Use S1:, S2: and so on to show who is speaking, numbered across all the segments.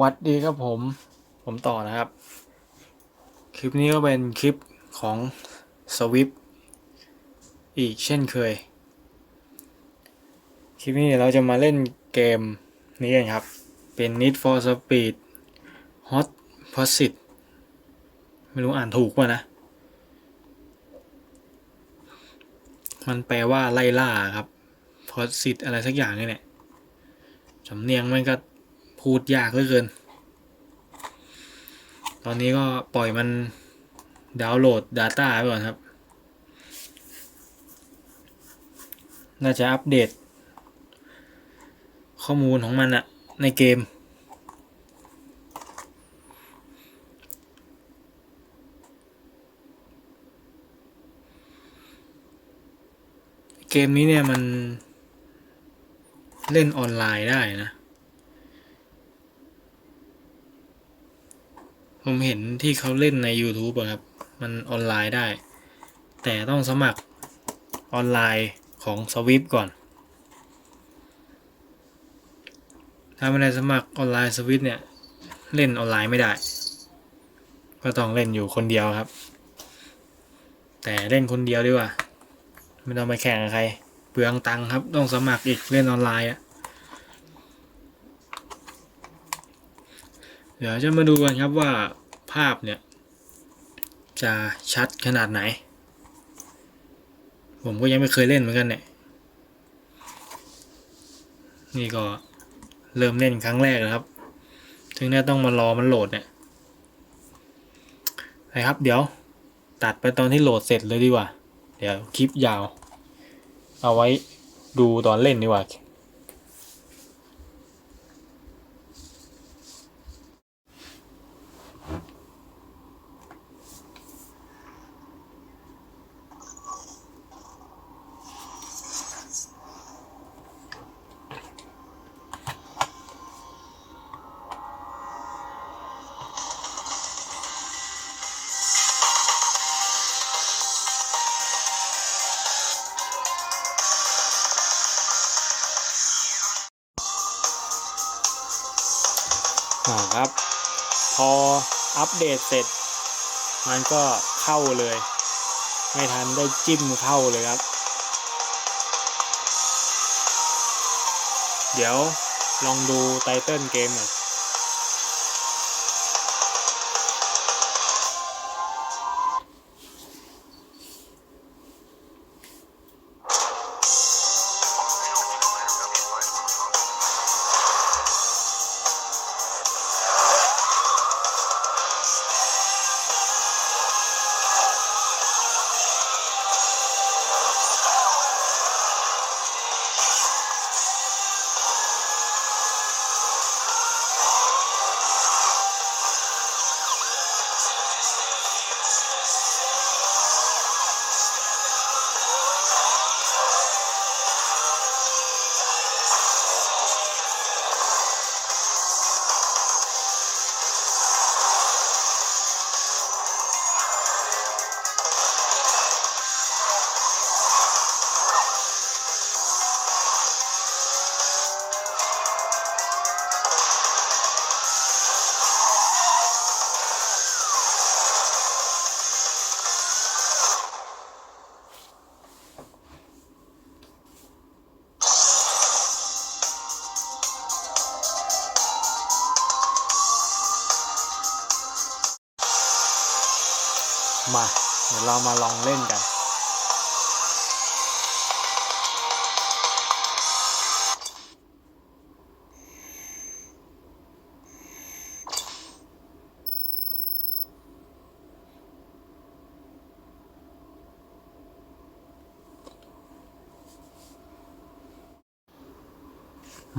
S1: วัสดีครับผม ผมต่อนะครับ คลิปนี้ก็เป็นคลิปของสวิปอีกเช่นเคย คลิปนี้เราจะมาเล่นเกมนี้กันครับ เป็น Need for Speed Hot Pursuit ไม่รู้อ่านถูกป่ะนะ มันแปลว่าไล่ล่าครับ Pursuit อะไรสักอย่างนี่แหละสำเนียงมันก็ พูดยากเหลือเกิน ตอนนี้ก็ปล่อยมันดาวน์โหลด Data ไปก่อนครับ น่าจะอัปเดต ข้อมูลของมันอะในเกม เกมนี้เนี่ยมันเล่นออนไลน์ได้นะ ผมเห็นที่เขาเล่นใน YouTube อะครับ มันออนไลน์ได้ แต่ต้องสมัครออนไลน์ของสวิปก่อน ถ้าไม่ได้สมัครออนไลน์สวิปเนี่ย เล่นออนไลน์ไม่ได้ ก็ต้องเล่นอยู่คนเดียวครับ แต่เล่นคนเดียวดีกว่า ไม่ต้องไปแข่งกับใคร เปลืองตังค์ครับ ต้องสมัครอีกเล่นออนไลน์อะ เดี๋ยวจะมาดูกันครับว่าภาพเนี่ยจะชัดขนาดไหน ผมก็ยังไม่เคยเล่นเหมือนกันเนี่ย นี่ก็เริ่มเล่นครั้งแรกนะครับ ถึงได้ต้องมารอมันโหลดเนี่ยนะครับ เดี๋ยวตัดไปตอนที่โหลดเสร็จเลยดีกว่า เดี๋ยวคลิปยาว เอาไว้ดูตอนเล่นดีกว่า อครับ พออัปเดตเสร็จ มันก็เข้าเลย ไม่ทันได้จิ้มเข้าเลยครับ เดี๋ยวลองดูไตเติลเกมหน่อย มา เดี๋ยวเรามาลองเล่นกัน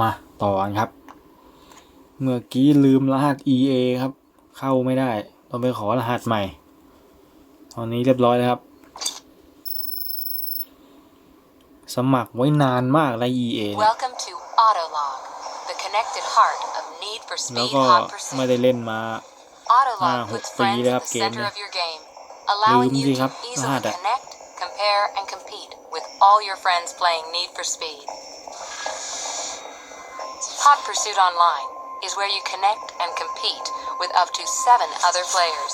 S1: มาต่อกันครับ เมื่อกี้ลืมรหัส EA ครับ เข้าไม่ได้ ต้องไปขอรหัสใหม่ ตอนนี้เรียบร้อยแล้วครับ สมัครไว้นานมากใน EA เนี่ย
S2: Welcome to Autolog, the connected heart of Need for
S1: แล้ว
S2: Speed
S1: ก็
S2: Hot
S1: ไม่
S2: Pursuit.
S1: ได้เล่นมา
S2: Autolog
S1: Ah,
S2: puts
S1: hukk
S2: friends
S1: fire
S2: at
S1: up
S2: the
S1: game
S2: center
S1: na.
S2: of your game, allowing
S1: ลืม
S2: you
S1: สิ
S2: to
S1: ครับร
S2: easily
S1: หัสอะ
S2: connect, compare, and compete with all your friends playing Need for Speed. Hot Pursuit Online is where you connect and compete with up to seven other players,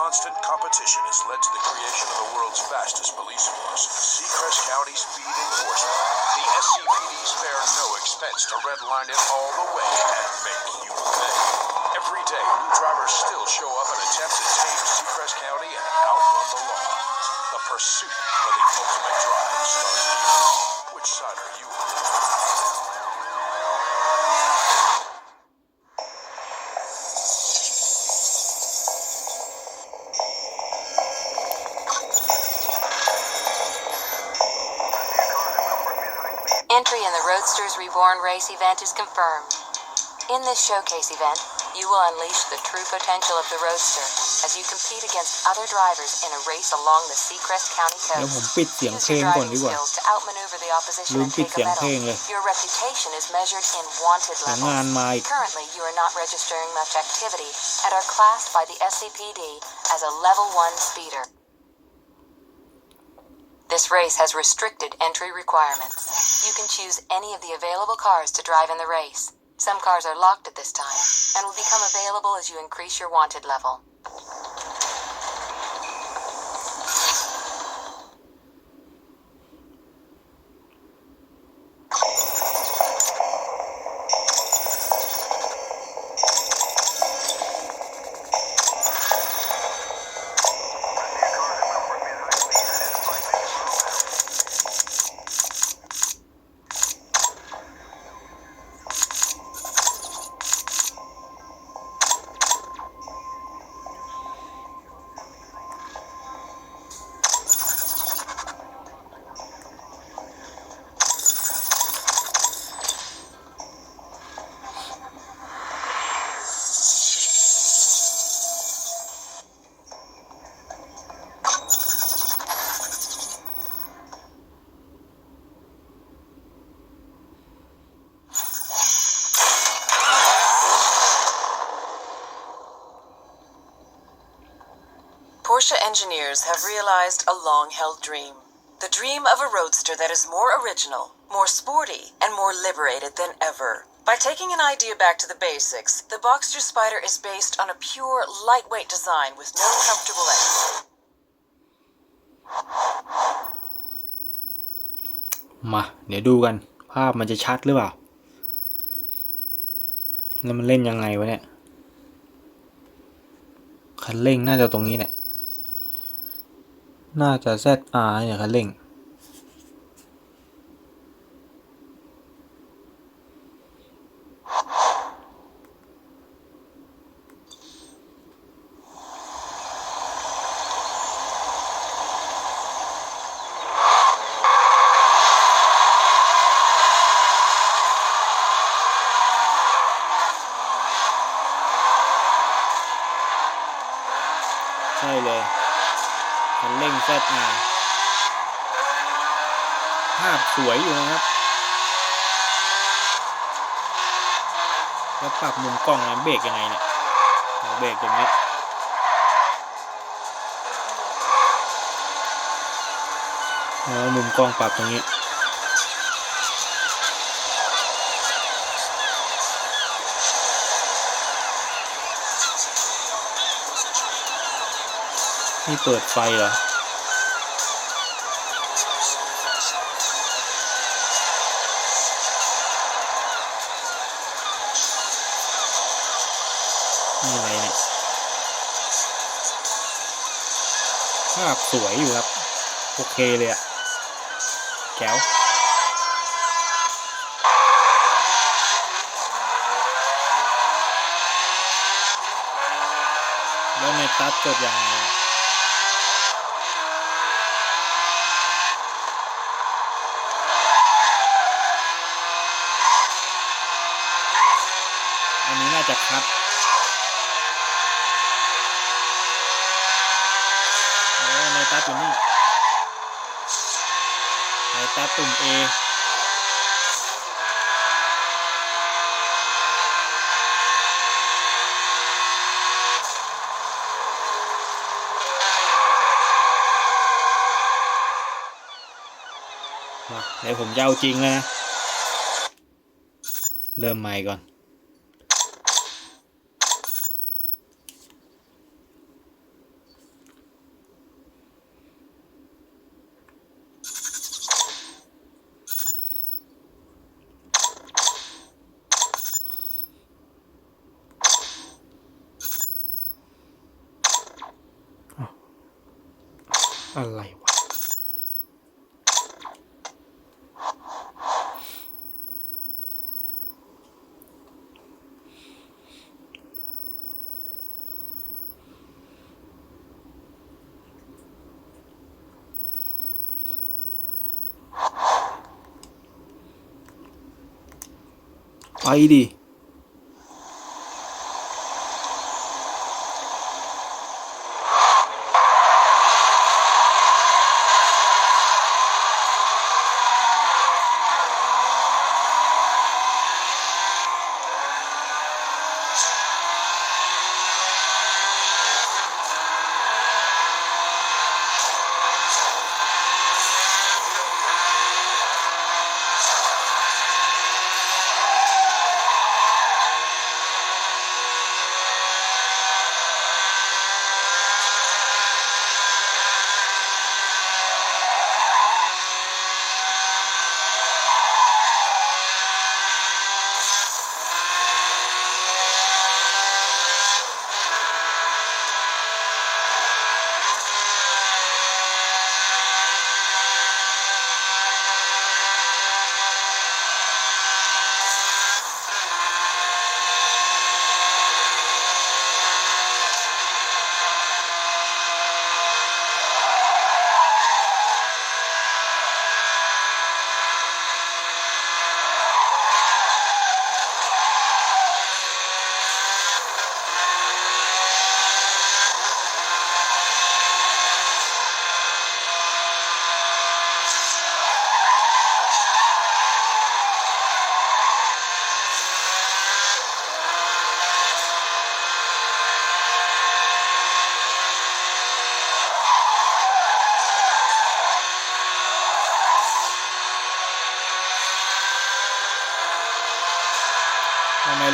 S3: Constant competition has led to the creation of the world's fastest police force, Seacrest County Speed Enforcement. The SCPD spare no expense to redline it all the way and make you pay. Every day, new drivers still show up and attempt to tame Seacrest County and outrun the law. The pursuit for the ultimate drive starts here.
S2: Roadsters Reborn race event is confirmed. In this showcase event, you will unleash the true potential of the Roadster as you compete against other drivers in a race along the Seacrest County
S1: เดี๋ยวผม
S2: coast.
S1: ปิดเสียง
S2: Use
S1: เพล
S2: your
S1: งก่อน
S2: driving
S1: ดีกว่า
S2: skills to outmaneuver the opposition
S1: ลืม
S2: and
S1: ปิด
S2: take
S1: เสีย
S2: a
S1: งเพลง
S2: medal.
S1: เลย
S2: Your reputation is measured in wanted
S1: เดี๋ยว
S2: level.
S1: งานมาอีก
S2: Currently, you are not registering much activity and are classed by the SCPD as a level 1 speeder. This race has restricted entry requirements. You can choose any of the available cars to drive in the race. Some cars are locked at this time and will become available as you increase your wanted level.
S4: engineers have realized a long held dream. The dream of a roadster that is more original, more sporty, and more liberated than ever. By taking an idea back to the basics, the Boxster Spider is based on a pure, lightweight design with no comfortable edge.
S1: มา เดี๋ยวดูกัน ภาพมันจะชัดหรือเปล่า แล้วมันเล่นยังไงวะเนี่ย คันเร่งน่าจะตรงนี้แหละ น่าจะ ZR เนี่ยคันเร่ง ใช่เลย คันเร่ง ZR ภาพสวยอยู่นะครับ แล้วปรับมุมกล้องนะ เบรกยังไงเนี่ยเบรกอย่างนี้แล้วมุมกล้องปรับตรงนี้นี่เปิดไฟเหรอาพสวยอยู่ครับ โอเคเลยอะแก้วแล้วในตัดกดยังไง ตาร์ทตุ่ม A มาเดี๋ยวผมจะเอาจริงแล้วนะ เริ่มใหม่ก่อน 과일이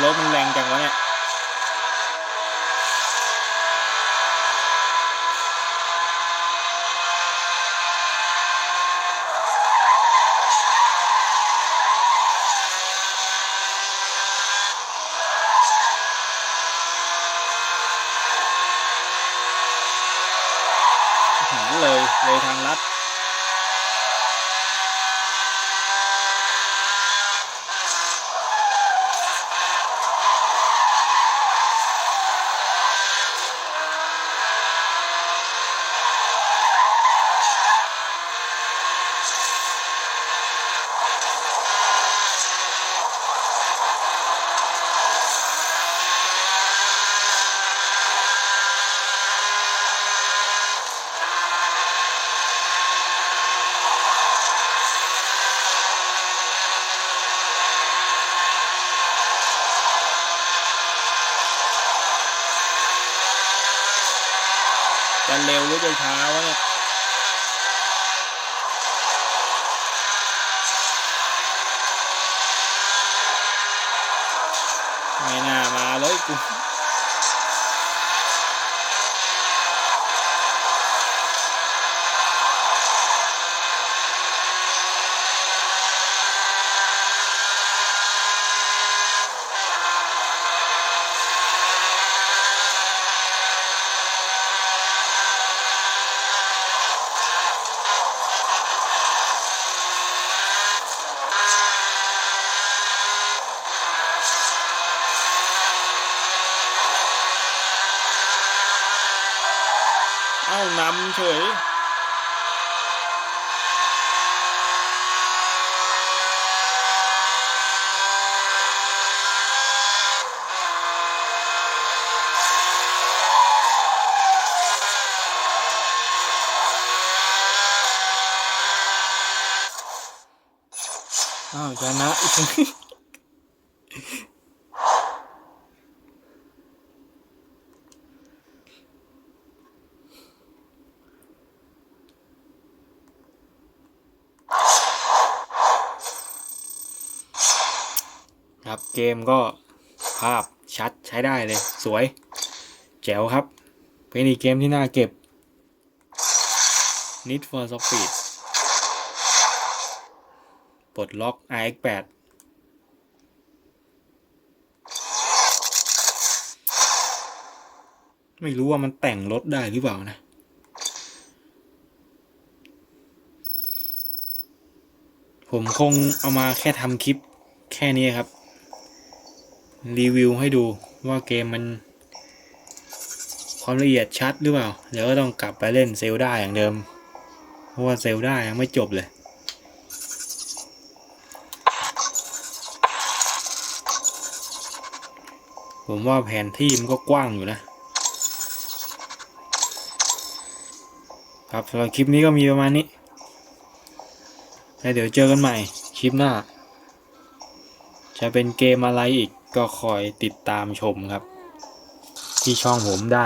S1: รถมันแรงจังวะเนี่ย ร็วหรือจช้าวะเนี่ยไม่น่ามาเลยกู เอ้านำเฉย
S3: All า
S1: วชนะอีก ครับเกมก็ภาพชัดใช้ได้เลย สวย แจ๋วครับ เป็นอีกเกมที่น่าเก็บ Need for Speed ปลดล็อก RX8 ไม่รู้ว่ามันแต่งรถได้หรือเปล่านะ ผมคงเอามาแค่ทำคลิปแค่นี้ครับ รีวิวให้ดูว่าเกมมัน ความละเอียดชัดหรือเปล่า เดี๋ยวก็ต้องกลับไปเล่นเซลด้าอย่างเดิม เพราะว่าเซลด้ายังไม่จบเลยผมว่าแผนที่มันก็กว้างอยู่นะ ครับสำหรับคลิปนี้ก็มีประมาณนี้ แล้วเดี๋ยวเจอกันใหม่คลิปหน้า จะเป็นเกมอะไรอีก ก็คอยติดตามชมครับ ที่ช่องผมได้